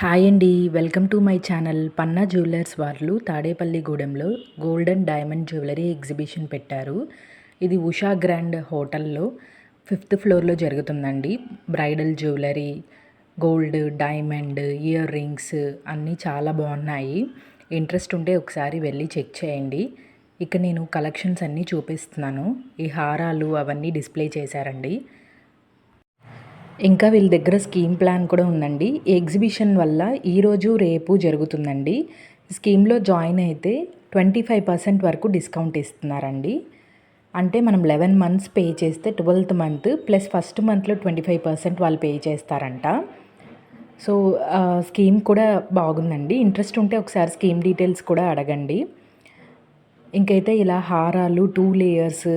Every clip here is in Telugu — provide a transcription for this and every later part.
హాయ్ అండి. Welcome to my channel Panna jewellers వాళ్ళు తాడేపల్లిగూడెంలో గోల్డెన్ డైమండ్ జ్యువెలరీ ఎగ్జిబిషన్ పెట్టారు. ఇది ఉషా గ్రాండ్ హోటల్లో ఫిఫ్త్ ఫ్లోర్లో జరుగుతుందండి. Bridal jewellery gold diamond ear rings అన్నీ చాలా బాగున్నాయి. ఇంట్రెస్ట్ ఉంటే ఒకసారి వెళ్ళి చెక్ చేయండి. ఇక నేను కలెక్షన్స్ అన్నీ చూపిస్తున్నాను. ఈ హారాలు అవన్నీ డిస్ప్లే చేశారండి. ఇంకా వీళ్ళ దగ్గర స్కీమ్ ప్లాన్ కూడా ఉందండి. ఈ ఎగ్జిబిషన్ వల్ల ఈరోజు రేపు జరుగుతుందండి. స్కీమ్లో జాయిన్ అయితే ట్వంటీ ఫైవ్ పర్సెంట్ వరకు డిస్కౌంట్ ఇస్తున్నారండి. అంటే మనం లెవెన్ మంత్స్ పే చేస్తే ట్వెల్త్ మంత్ ప్లస్ ఫస్ట్ మంత్లో ట్వంటీ ఫైవ్ పర్సెంట్ వాళ్ళు పే చేస్తారంట. సో స్కీమ్ కూడా బాగుందండి. ఇంట్రెస్ట్ ఉంటే ఒకసారి స్కీమ్ డీటెయిల్స్ కూడా అడగండి. ఇంకైతే ఇలా హారాలు టూ లేయర్స్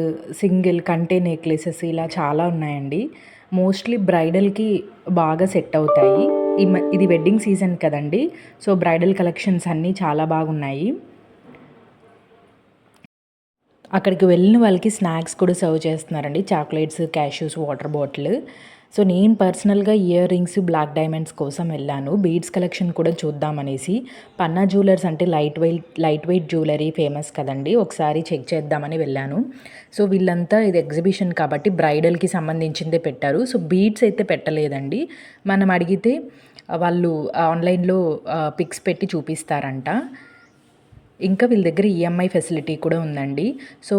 సింగిల్ కంటే నెక్లెసెస్ ఇలా చాలా ఉన్నాయండి. మోస్ట్లీ బ్రైడల్కి బాగా సెట్ అవుతాయి. మ ఇది వెడ్డింగ్ సీజన్ కదండి. సో బ్రైడల్ కలెక్షన్స్ అన్నీ చాలా బాగున్నాయి. అక్కడికి వెళ్ళిన వాళ్ళకి స్నాక్స్ కూడా సర్వ్ చేస్తున్నారండి. Chocolates cashews water bottle. So నేను పర్సనల్గా ఇయర్ రింగ్స్ బ్లాక్ డైమండ్స్ కోసం వెళ్ళాను. బీడ్స్ కలెక్షన్ కూడా చూద్దామనేసి పన్నా జ్యువెలర్స్ అంటే light weight light weight jewellery famous కదండి. ఒకసారి చెక్ చేద్దామని వెళ్ళాను. సో వీళ్ళంతా ఇది ఎగ్జిబిషన్ కాబట్టి బ్రైడల్కి సంబంధించిందే పెట్టారు. సో బీడ్స్ అయితే పెట్టలేదండి. మనం అడిగితే వాళ్ళు ఆన్లైన్లో పిక్స్ పెట్టి చూపిస్తారంట. ఇంకా వీళ్ళ దగ్గర ఈఎంఐ ఫెసిలిటీ కూడా ఉందండి. సో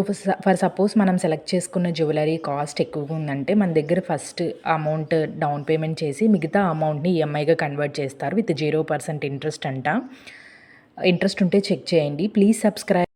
ఫర్ సపోజ్ మనం సెలెక్ట్ చేసుకున్న జ్యువెలరీ కాస్ట్ ఎక్కువగా ఉందంటే మన దగ్గర ఫస్ట్ అమౌంట్ డౌన్ పేమెంట్ చేసి మిగతా అమౌంట్ని ఈఎంఐగా కన్వర్ట్ చేస్తారు. విత్ జీరో పర్సెంట్ ఇంట్రెస్ట్ అంట. ఇంట్రెస్ట్ ఉంటే చెక్ చేయండి. Please subscribe